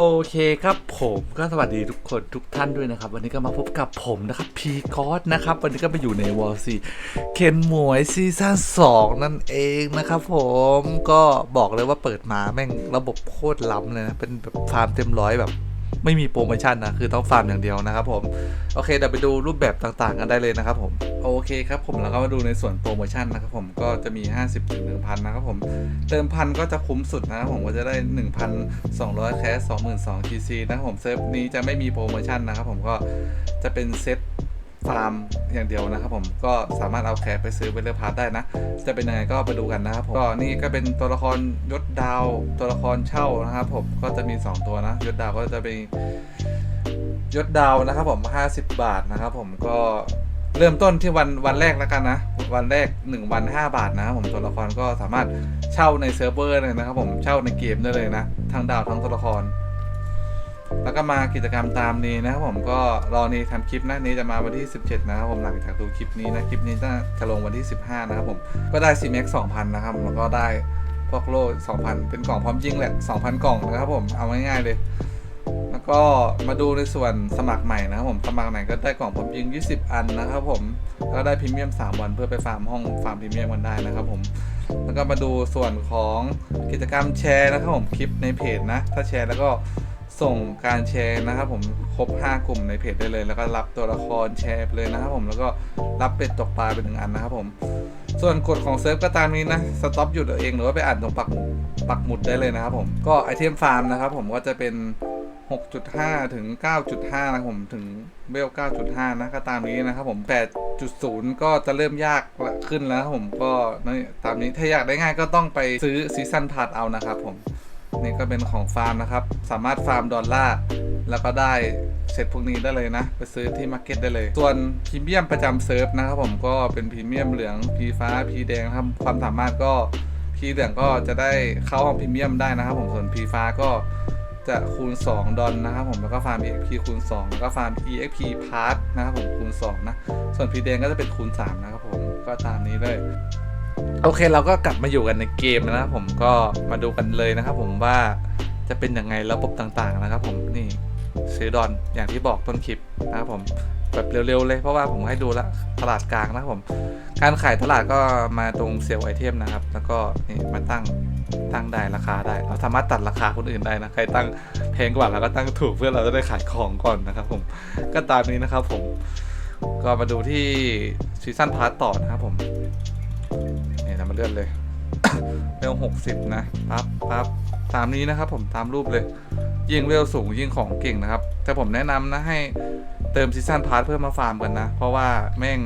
โอเคครับผมก็สวัสดีทุกคนทุกท่านด้วยนะครับ วันนี้ก็มาพบกับผมนะครับพีคอสนะครับ วันนี้ก็ไปอยู่ในวอลซีเคนหมวยซีซั่น2นั่นเองนะครับผมก็บอกเลยว่าเปิดมาแม่งระบบโคตรล้ำเลยนะ เป็นแบบฟาร์มเต็มร้อยแบบ ไม่มีโปรโมชั่นนะคือต้องฟาร์มอย่างเดียวนะครับผมโอเคเดี๋ยวไปดูรูปแบบต่างๆ กันได้เลยนะครับผมโอเคครับผมแล้วก็มาดูในส่วนโปรโมชั่นนะครับผมก็จะมี 50ถึง1,000นะครับผมเติมพันก็จะคุ้มสุดนะครับผมก็จะได้ 1,200แคส22,000 TC นะครับผมเซิร์ฟนี้จะไม่มีโปรโมชั่นนะครับผมก็จะเป็นเซต ฟาร์มอย่างเดียวนะครับผมก็สามารถเอาแคสไปซื้อเวลเลอร์พาร์ได้นะ จะเป็นยังไงก็ไปดูกันนะครับผมก็นี่ก็เป็นตัวละครยศดาวตัวละครเช่านะครับผมก็จะมี 2 ตัวนะยศดาวก็จะเป็นยศดาวนะครับผม 50 บาทนะครับผมก็เริ่มต้นที่วันวันแรกแล้วกันนะ วันแรก 1 วัน 5 บาทนะครับผมตัวละครก็สามารถเช่าในเซิร์ฟเวอร์เลยนะครับผมเช่าในเกมได้เลยนะทั้งดาวทั้งตัวละคร แล้วก็มากิจกรรมตามนี้นะครับผมก็รอนี้ทำคลิปนะนี้จะมาวันที่ 17 นะครับผมหลังจากดูคลิปนี้นะคลิปนี้จะลงวันที่ 15 นะครับผมก็ได้ c m a x 2,000 นะครับแล้วก็ได้พวกโล่2,000 เป็นกล่องพร้อมยิงแหละ 2,000 กล่องนะครับผมเอาง่ายๆเลย แล้วก็มาดูในส่วนสมัครใหม่นะครับผมสมัครใหม่ก็ได้กล่องพร้อมยิง 20 อันนะครับผมแล้วก็ได้พรีเมียม 3 วันเพื่อไปฟาร์มห้องฟาร์มพรีเมียมกันได้นะครับผมแล้วก็มาดูส่วนของกิจกรรมแชร์นะครับผมคลิปในเพจนะ ถ้าแชร์แล้วก็ ส่งการแชร์นะครับผมครบ 5 กลุ่มในเพจได้เลย แล้วก็รับตัวละครแชร์ไปเลยนะครับผมแล้วก็รับเป็ดตกปลาเป็นหนึ่งอันนะครับผม ส่วนกฎของเซิร์ฟก็ตามนี้นะสต็อปหยุดเอาเองหรือว่าไปอ่านตรงปักปักหมุดได้เลยนะครับผมก็ไอเทมฟาร์มนะครับผมก็จะเป็น 6.5 ถึง 9.5 นะครับผมถึงเวล9.5 นะก็ตามนี้นะครับผม 8.0 ก็จะเริ่มยากขึ้นแล้วครับผมก็นี่ตามนี้ถ้าอยากได้ง่ายก็ต้องไปซื้อซีซันพาร์เอานะครับผม นี่ก็เป็นของฟาร์มนะครับ สามารถฟาร์มดอลลาร์แล้วก็ได้เสร็จพวกนี้ได้เลยนะ ไปซื้อที่มาร์เก็ตได้เลย ส่วนพรีเมียมประจำเซิร์ฟนะครับผมก็เป็นพรีเมียมเหลืองพีฟ้าพีแดงครับความสามารถก็พีเหลืองก็จะได้เข้าห้องพรีเมียมได้นะครับผมส่วนพีฟ้าก็จะคูณ 2 ดอลนะครับผมแล้วก็ฟาร์ม EXP คูณ 2 แล้วก็ฟาร์ม EXP Part นะครับผมคูณ 2 นะ ส่วนพีแดงก็จะเป็นคูณ 3 นะครับผมก็ตามนี้เลย โอเคเราก็กลับมาอยู่กันในเกมนะครับผมก็มาดูกันเลยนะครับ ผมว่าจะเป็นยังไงระบบต่างๆนะครับ ผมนี่ซื้อดอนอย่างที่บอกต้นคลิปนะครับผมแบบเร็วๆเลยเพราะว่าผมให้ดูละตลาดกลางนะครับผม การขายตลาดก็มาตรงเซลล์ไอเทมนะครับ แล้วก็นี่มาตั้งตั้งได้ราคาได้ เราสามารถตัดราคาคนอื่นได้นะใครตั้งแพงกว่าเราก็ตั้งถูกเพื่อเราจะได้ขายของก่อนนะครับ ผมก็ตามนี้นะครับ ผม ก็มาดูที่ซีซั่นพาร์ตต่อนะครับผม เลื่อนเลยเวลหกสิบนะปั๊บปั๊บตามนี้นะครับผมตามรูปเลย ยิ่งเวลสูงยิ่งของเก่งนะครับ แต่ผมแนะนำนะให้เติมซีซันพาร์ทเพื่อมาฟาร์มกันนะ เพราะว่าแม่ง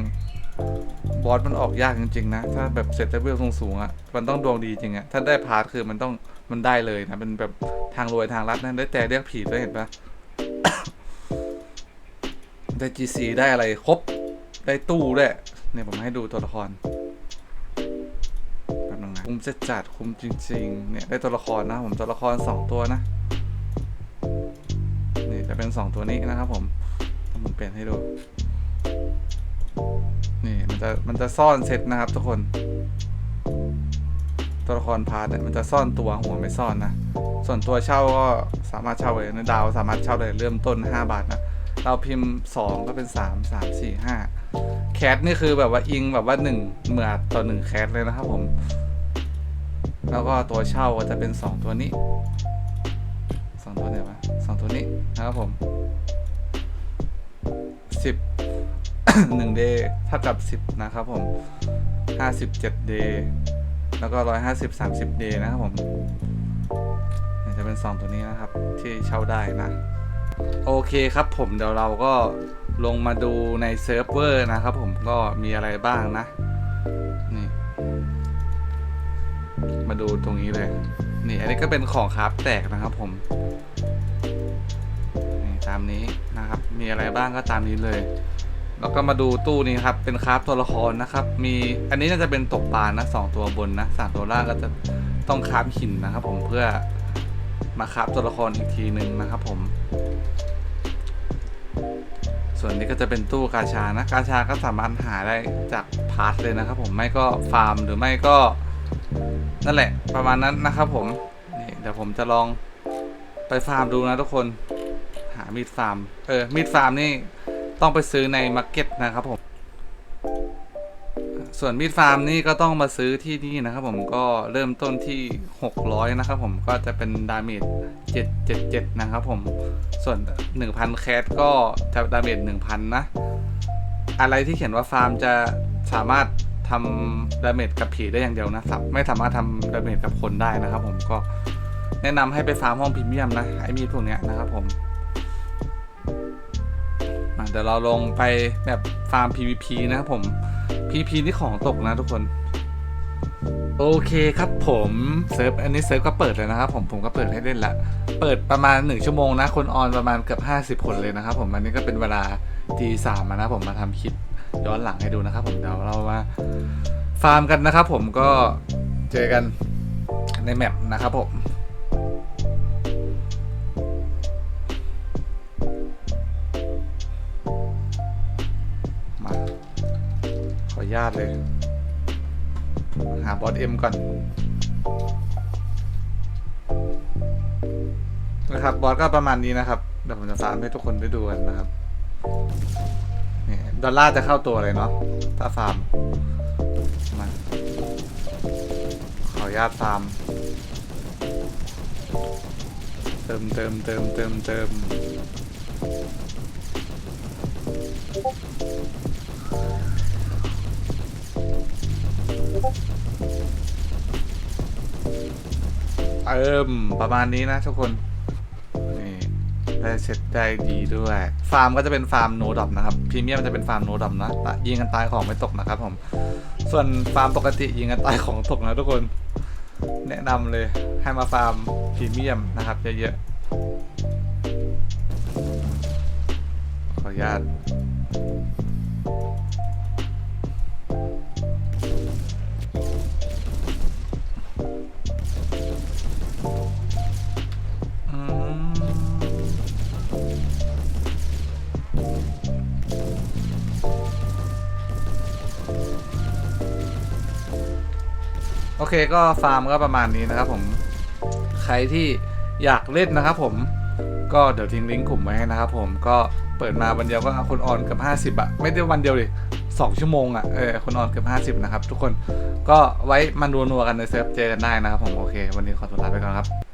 บอสมันออกยากจริงๆนะ ถ้าแบบเสร็จเลเวลสูงๆอะ่ะมันต้องดวงดีจริงอะ่ะถ้าได้พาร์ทคือมันต้องมันได้เลยนะเป็นแบบทางรวยทางลัดนะได้แต่เรียกผีด้วยเห็นปะได้ GC ได้อะไรครบได้ตู้ด้วยเนี่ยผมให้ดูตัวละคร คุ้มจะจัดคุ้มจริง ๆ เนี่ย ได้ตัวละครนะผมตัวละคร 2 ตัวนะ นี่จะเป็น 2 ตัวนี้นะครับผมถ้าผมเปลี่ยนให้ดู นี่มันจะมันจะซ่อนเซตนะครับทุกคน ตัวละครพาร์ทเนี่ยมันจะซ่อนตัวหัวไม่ซ่อนนะ ส่วนตัวเช่าก็สามารถเช่าเลยนะดาวสามารถเช่าเลยเริ่มต้น 5 บาทนะเราพิมพ์ 2 ก็เป็น 3 3 4 5 แคทนี่คือแบบว่าอิงแบบว่า1เหมือต่อ1แคทเลยนะครับผม แล้วก็ตัวเช่าก็จะเป็น 2 ตัวนี้2ตัวไหนวะ2ตัวนี้นะครับผม 10 1เดย์เท่ากับ 10 นะครับผม 57เดย์แล้วก็ 150 30เดย์นะครับผมจะเป็น 2 ตัวนี้นะครับ ที่เช่าได้นะ โอเคครับผมเดี๋ยวเราก็ลงมาดูในเซิร์ฟเวอร์นะครับผมก็มีอะไรบ้างนะ นี่ มาดูตรงนี้เลย นี่อันนี้ก็เป็นของคราฟแตกนะครับผม นี่ตามนี้นะครับ มีอะไรบ้างก็ตามนี้เลย แล้วก็มาดูตู้นี้ครับ เป็นคราฟตัวละครนะครับ มีอันนี้น่าจะเป็นตกปลานะสองตัวบนนะสามตัวล่างก็จะต้องคราฟหินนะครับ ผมเพื่อมาคราฟตัวละครอีกทีหนึ่งนะครับผมส่วนนี้ก็จะเป็นตู้กาชานะ กาชาก็สามารถหาได้จากพาร์ทเลยนะครับผม ไม่ก็ฟาร์มหรือไม่ก็ นั่นแหละประมาณนั้นนะครับผมนี่เดี๋ยวผมจะลองไปฟาร์มดูนะทุกคน หามีดฟาร์ม เออ มีดฟาร์มนี่ต้องไปซื้อในมาร์เก็ตนะครับผม ส่วนมีดฟาร์มนี่ก็ต้องมาซื้อที่นี่นะครับผมก็เริ่มต้นที่ 600 นะครับผมก็จะเป็นดาเมจ777 นะครับผม ส่วน 1,000 แคสก็จะดาเมจ1,000 นะ อะไรที่เขียนว่าฟาร์มจะสามารถ ทำดาเมจกับผีได้อย่างเดียวนะสาไม่สามารถทำดาเมจกับคนได้นะครับผมก็แนะนำให้ไปฟาร์มห้องพรีเมียมนะไอ้มีดพวกเนี้ยนะครับผมอ่เดี๋ยวเราลงไปแบบฟาร์ม PVP นะครับผม PVP นี่ของตกนะทุกคน โอเคครับผมเซิร์ฟอันนี้เซิร์ฟก็เปิดเลยนะครับผมผมก็เปิดให้เล่นละ เปิดประมาณ 1 ชั่วโมงนะ คนออนประมาณเกือบ50 คนเลยนะครับผม อันนี้ก็เป็นเวลาตีสามนะผมมาทำคลิป ย้อนหลังให้ดูนะครับผมเดี๋ยวเรามาฟาร์มกันนะครับผมก็เจอกันในแมปนะครับผมมาขออนุญาตเลย หาบอสเอ็มก่อนนะครับบอสก็ประมาณนี้นะครับเดี๋ยวผมจะฟาร์มให้ทุกคนได้ดูกันนะครับ นี่ดอลลาร์จะเข้าตัวเลยเนาะถ้าฟาร์มมาขออนุญาตฟาร์ม เติมเติมเติมเติมเติมเติมประมาณนี้นะทุกคน ได้เซ็ตได้ดีด้วย ฟาร์มก็จะเป็นฟาร์มโนดอมนะครับพรีเมียมจะเป็นฟาร์มโนดอมนะตะยิงกันตายของไม่ตกนะครับผม ส่วนฟาร์มปกติยิงกันตายของตกนะทุกคน แนะนำเลยให้มาฟาร์มพรีเมียมนะครับเยอะๆขออนุญาต เคก็ฟาร์มก็ประมาณนี้นะครับผม ใครที่อยากเล่นนะครับผม ก็เดี๋ยวทิ้งลิงก์กลุ่มไว้ให้นะครับผมก็เปิดมาวันเดียวก็คนออนกับ 50อะไม่ได้วันเดียวดิสองชั่วโมงอะเออคนออนเกือบ50 นะครับ ทุกคนก็ไว้มานัวๆกันในเซิร์ฟเจอกันได้นะครับผม โอเค วันนี้ขอตัวลาไปก่อนครับ